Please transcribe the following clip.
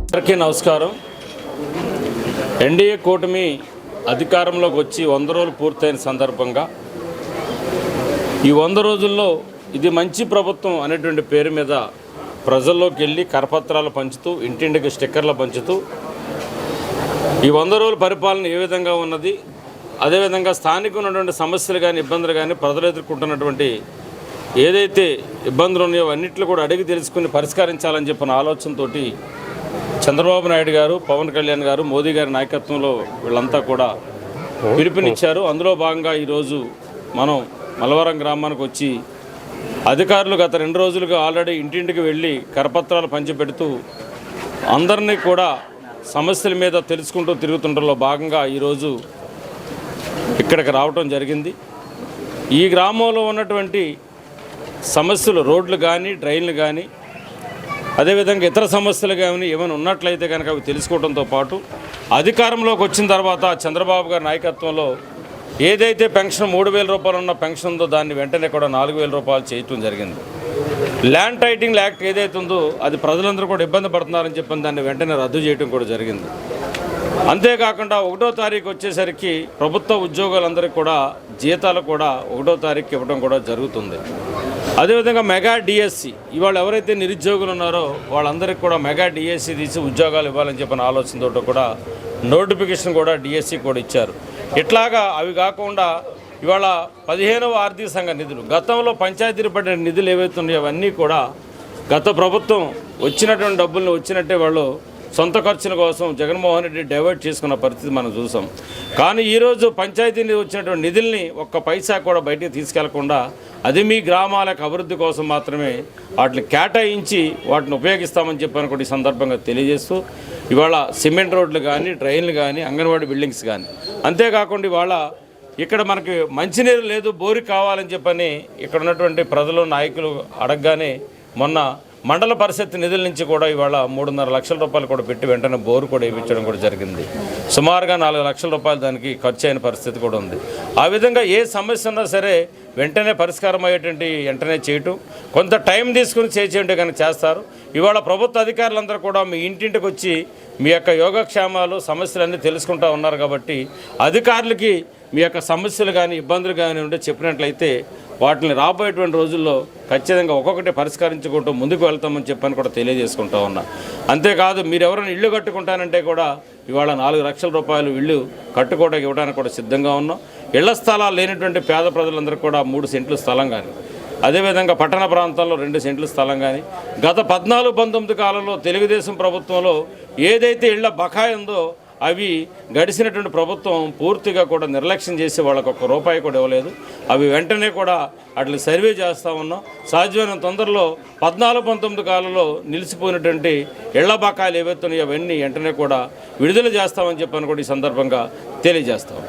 అందరికీ నమస్కారం. ఎన్డీఏ కూటమి అధికారంలోకి వచ్చి వంద రోజులు పూర్తయిన సందర్భంగా ఈ వంద రోజుల్లో ఇది మంచి ప్రభుత్వం అనేటువంటి పేరు మీద ప్రజల్లోకి వెళ్ళి కరపత్రాలు పంచుతూ ఇంటింటికి స్టిక్కర్లు పంచుతూ ఈ వంద రోజుల పరిపాలన ఏ విధంగా ఉన్నది అదేవిధంగా స్థానిక ఉన్నటువంటి సమస్యలు కానీ ఇబ్బందులు కానీ ప్రజలు ఎదుర్కొంటున్నటువంటి ఏదైతే ఇబ్బందులు ఉన్నాయో అన్నింటిలో కూడా అడిగి తెలుసుకుని పరిష్కరించాలని చెప్పిన ఆలోచనతోటి చంద్రబాబు నాయుడు గారు పవన్ కళ్యాణ్ గారు మోదీ గారి నాయకత్వంలో వీళ్ళంతా కూడా పిలుపునిచ్చారు. అందులో భాగంగా ఈరోజు మనం మలవరం గ్రామానికి వచ్చి అధికారులు గత రెండు రోజులుగా ఆల్రెడీ ఇంటింటికి వెళ్ళి కరపత్రాలు పంచిపెడుతూ అందరినీ కూడా సమస్యల మీద తెలుసుకుంటూ తిరుగుతుండలో భాగంగా ఈరోజు ఇక్కడికి రావటం జరిగింది. ఈ గ్రామంలో ఉన్నటువంటి సమస్యలు రోడ్లు కానీ డ్రైన్లు కానీ అదేవిధంగా ఇతర సమస్యలు కానీ ఏమైనా ఉన్నట్లయితే కనుక అవి తెలుసుకోవడంతో పాటు అధికారంలోకి వచ్చిన తర్వాత చంద్రబాబు గారి నాయకత్వంలో ఏదైతే పెన్షన్ మూడు వేల రూపాయలు ఉన్న పెన్షన్ ఉందో దాన్ని వెంటనే కూడా నాలుగు వేల రూపాయలు చేయటం జరిగింది. ల్యాండ్ టైటింగ్ యాక్ట్ ఏదైతే ఉందో అది ప్రజలందరూ కూడా ఇబ్బంది పడుతున్నారని చెప్పిన దాన్ని వెంటనే రద్దు చేయడం కూడా జరిగింది. అంతేకాకుండా ఒకటో తారీఖు వచ్చేసరికి ప్రభుత్వ ఉద్యోగులందరికీ కూడా జీతాలు కూడా ఒకటో తారీఖు ఇవ్వడం కూడా జరుగుతుంది. అదేవిధంగా మెగా డిఎస్సి ఇవాళ ఎవరైతే నిరుద్యోగులు ఉన్నారో వాళ్ళందరికీ కూడా మెగా డిఎస్సి తీసి ఉద్యోగాలు ఇవ్వాలని చెప్పిన ఆలోచనతో కూడా నోటిఫికేషన్ కూడా డిఎస్సి కూడా ఇచ్చారు. ఇట్లాగా అవి కాకుండా ఇవాళ పదిహేనవ ఆర్థిక సంఘ నిధులు గతంలో పంచాయతీలు పడిన నిధులు ఏవైతే ఉన్నాయో అవన్నీ కూడా గత ప్రభుత్వం వచ్చినటువంటి డబ్బుల్ని వచ్చినట్టే వాళ్ళు సొంత ఖర్చుల కోసం జగన్మోహన్ రెడ్డి డైవర్ట్ చేసుకున్న పరిస్థితి మనం చూసాం. కానీ ఈరోజు పంచాయతీ వచ్చినటువంటి నిధుల్ని ఒక్క పైసా కూడా బయటికి తీసుకెళ్ళకుండా అది మీ గ్రామాలకు అభివృద్ధి కోసం మాత్రమే వాటిని కేటాయించి వాటిని ఉపయోగిస్తామని చెప్పాను కూడా ఈ సందర్భంగా తెలియజేస్తూ ఇవాళ సిమెంట్ రోడ్లు కానీ ట్రైన్లు కానీ అంగన్వాడీ బిల్డింగ్స్ కానీ అంతేకాకుండా ఇవాళ ఇక్కడ మనకి మంచినీరు లేదు బోరు కావాలని చెప్పని ఇక్కడ ఉన్నటువంటి ప్రజలు నాయకులు అడగగానే మొన్న మండల పరిషత్ నిధుల నుంచి కూడా ఇవాళ మూడున్నర లక్షల రూపాయలు కూడా పెట్టి వెంటనే బోరు కూడా వేయించడం కూడా జరిగింది. సుమారుగా నాలుగు లక్షల రూపాయలు దానికి ఖర్చు అయిన పరిస్థితి కూడా ఉంది. ఆ విధంగా ఏ సమస్య ఉన్నా సరే వెంటనే పరిష్కారం అయ్యేటువంటి వెంటనే చేయటం కొంత టైం తీసుకుని చేసేయండి కానీ చేస్తారు. ఇవాళ ప్రభుత్వ అధికారులందరూ కూడా మీ ఇంటింటికి వచ్చి మీ యొక్క యోగక్షేమాలు సమస్యలన్నీ తెలుసుకుంటూ ఉన్నారు కాబట్టి అధికారులకి మీ యొక్క సమస్యలు కానీ ఇబ్బందులు కానీ ఉంటే చెప్పినట్లయితే వాటిని రాబోయేటువంటి రోజుల్లో ఖచ్చితంగా ఒక్కొక్కటి పరిష్కరించుకుంటూ ముందుకు వెళ్తామని చెప్పని కూడా తెలియజేసుకుంటా ఉన్నా. అంతేకాదు మీరు ఎవరైనా ఇల్లు కట్టుకుంటానంటే కూడా ఇవాళ నాలుగు లక్షల రూపాయలు ఇల్లు కట్టుకోవడానికి ఇవ్వడానికి కూడా సిద్ధంగా ఉన్నాం. ఇళ్ళ స్థలాలు లేనటువంటి పేద ప్రజలందరూ కూడా మూడు సెంట్లు స్థలం కానీ అదేవిధంగా పట్టణ ప్రాంతాల్లో రెండు సెంట్ల స్థలం కానీ గత పద్నాలుగు పంతొమ్మిది కాలంలో తెలుగుదేశం ప్రభుత్వంలో ఏదైతే ఇళ్ళ బకాయి ఉందో అవి గడిచినటువంటి ప్రభుత్వం పూర్తిగా కూడా నిర్లక్ష్యం చేసి వాళ్ళకు ఒక్క రూపాయి కూడా ఇవ్వలేదు. అవి వెంటనే కూడా అట్లా సర్వే చేస్తూ ఉన్నాం. సాధ్యమైన తొందరలో పద్నాలుగు పంతొమ్మిది కాలంలో నిలిచిపోయినటువంటి ఇళ్ళ బకాయిలు ఏవైతున్నాయో అవన్నీ వెంటనే కూడా విడుదల చేస్తామని చెప్పని కూడా ఈ సందర్భంగా తెలియజేస్తాం